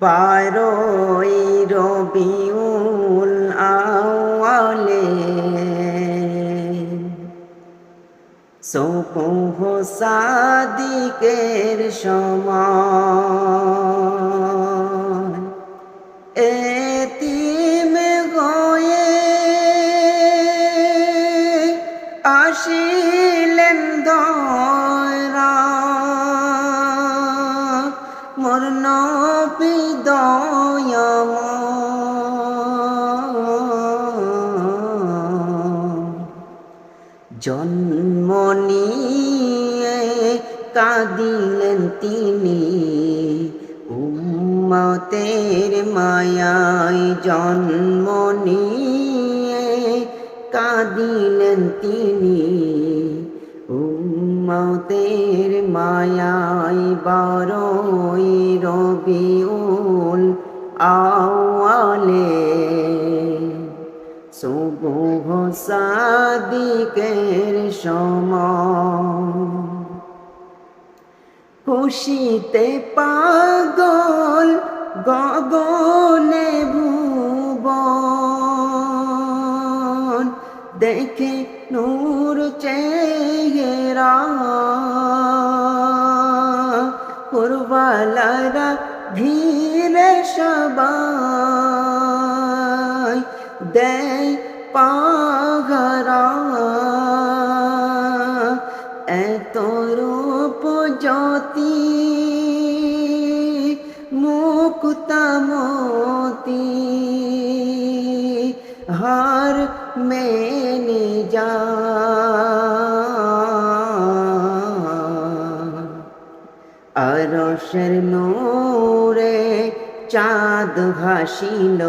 বারোই রবিউল আওয়ালে সপুহ সাদিকের সময় এতিম হয়ে আসিলেন দয়রা মোর নবী দয়াময় জন্ম নিয়ে কাঁদিলেন তিনি। উম্মতের মায়ায় জন্ম নিয়ে কাঁদিলেন তিনি উম্মতের মায়ায় বারোই রবিউল আওয়ালে সুবহ সাদিকের সময় খুশিতে পাগল গগনে ভুবন, দেখে নূর চেহারা পুরবালারা ঘিরে সবাই দেয় পাগরা এত রূপ জ্যোতি মুক্তামতি হার মেনে যা আরশের নূরে চাঁদ ভাসিল।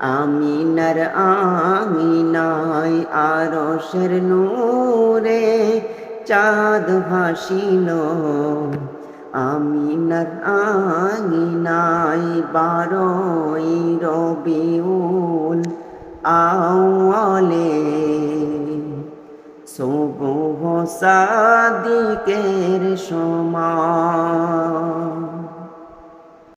আমিনার আমিনায় আরশের নূরে চাঁদ ভাসিল। আমিনার আঙিনায় বারোই রবিউল আওয়ালে সাদিকের সময়